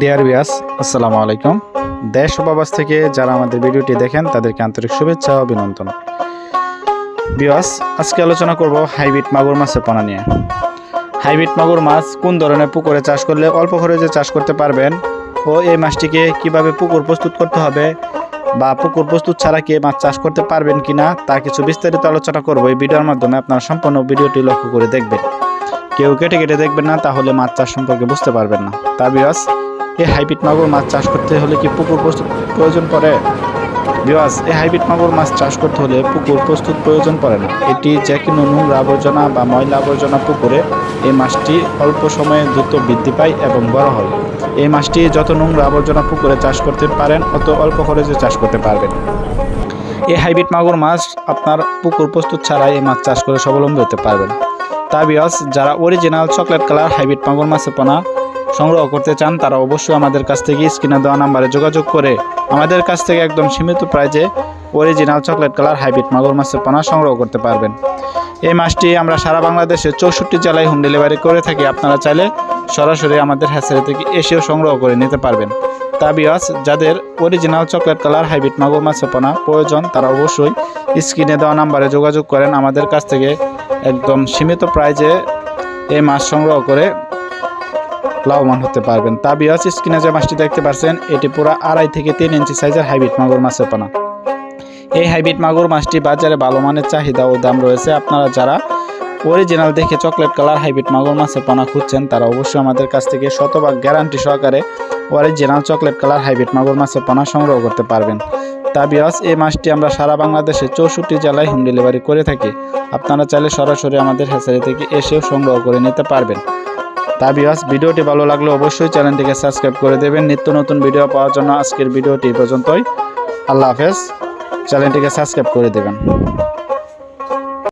Deer বিয়াস আসসালামু আলাইকুম। দেশ প্রবাস থেকে যারা আমাদের ভিডিওটি দেখেন, তাদেরকে আন্তরিক শুভেচ্ছা ও অভিনন্দন। বিয়াস আজকে আলোচনা করব হাইব্রিড মাগুর মাছের পোনা নিয়ে। হাইব্রিড মাগুর মাছ কোন ধরনের পুকুরে চাষ করলে অল্প খরচে চাষ করতে পারবেন ও এই মাছটিকে কীভাবে পুকুর প্রস্তুত করতে হবে বা পুকুর প্রস্তুত ছাড়া কি মাছ চাষ করতে পারবেন কিনা তা কিছু বিস্তারিত আলোচনা করব। এই ভিডিওর মাধ্যমে আপনারা সম্পূর্ণ ভিডিওটি লক্ষ্য করে দেখবেন। কেউ কেটে কেটে দেখবেন না, তাহলে মাছ চাষ সম্পর্কে বুঝতে পারবেন না। তা বিয়াস এই হাইব্রিড মাগুর মাছ চাষ করতে হলে কি পুকুর প্রস্তুত প্রয়োজন পড়ে? বিয়াস এই হাইব্রিড মাগুর মাছ চাষ করতে হলে পুকুর প্রস্তুত প্রয়োজন পড়ে না। এটি যে কোনো নোংরা আবর্জনা বা ময়লা আবর্জনা পুকুরে এই মাছটি অল্প সময়ে দ্রুত বৃদ্ধি পায় এবং বড় হয়। এই মাছটি যত নোংরা আবর্জনা পুকুরে চাষ করতে পারেন, অত অল্প খরচে চাষ করতে পারবেন। এই হাইব্রিড মাগুর মাছ আপনার পুকুর প্রস্তুত ছাড়াই এই মাছ চাষ করে স্বাবলম্বী হতে পারবেন। তা বিয়স যারা অরিজিনাল চকলেট কালার হাইব্রিড মাগুর মাছের পোনা সংগ্রহ করতে চান, তারা অবশ্যই আমাদের কাছ থেকে স্ক্রিনে দেওয়া নাম্বারে যোগাযোগ করে আমাদের কাছ থেকে একদম সীমিত প্রাইজে অরিজিনাল চকলেট কালার হাইব্রিড মাগুর মাছের পোনা সংগ্রহ করতে পারবেন। এই মাছটি আমরা সারা বাংলাদেশে চৌষট্টি জেলায় হোম ডেলিভারি করে থাকি। আপনারা চাইলে সরাসরি আমাদের হ্যাচারি থেকে এসেও সংগ্রহ করে নিতে পারবেন। তা বিয়াস যাদের অরিজিনাল চকলেট কালার হাইব্রিড মাগুর মাছের পোনা প্রয়োজন, তারা অবশ্যই স্ক্রিনে দেওয়া নাম্বারে যোগাযোগ করেন আমাদের কাছ থেকে। একদম সীমিত প্রাইজে এই মাছ সংগ্রহ করে লাভবান হতে পারবেন। তা বিয়াস স্ক্রিনে যে মাছটি দেখতে পাচ্ছেন, এটি পুরো আড়াই থেকে তিন ইঞ্চি সাইজের হাইব্রিড মাগুর মাছের পোনা। এই হাইব্রিড মাগুর মাছটি বাজারে ভালো মানের চাহিদা ও দাম রয়েছে। আপনারা যারা অরিজিনাল দেখে চকলেট কালার হাইব্রিড মাগুর মাছের পানা খুঁজছেন, তারা অবশ্যই আমাদের কাছ থেকে শতভাগ গ্যারান্টি সহকারে অরিজিনাল চকলেট কালার হাইব্রিড মাগুর মাছের পানা সংগ্রহ করতে পারবেন। তা বিয়াস এই মাছটি আমরা সারা বাংলাদেশে চৌষট্টি জেলায় হোম ডেলিভারি করে থাকি। আপনারা চাইলে সরাসরি আমাদের হ্যাচারি থেকে এসেও সংগ্রহ করে নিতে পারবেন। তাবিয়াস, ভিডিওটি ভালো লাগলে অবশ্যই চ্যানেলটিকে সাবস্ক্রাইব করে দেবেন। নিত্য নতুন ভিডিও পাওয়ার জন্য আজকের ভিডিওটি পর্যন্তই। আল্লাহ হাফেজ। চ্যানেলটিকে সাবস্ক্রাইব করে দেবেন।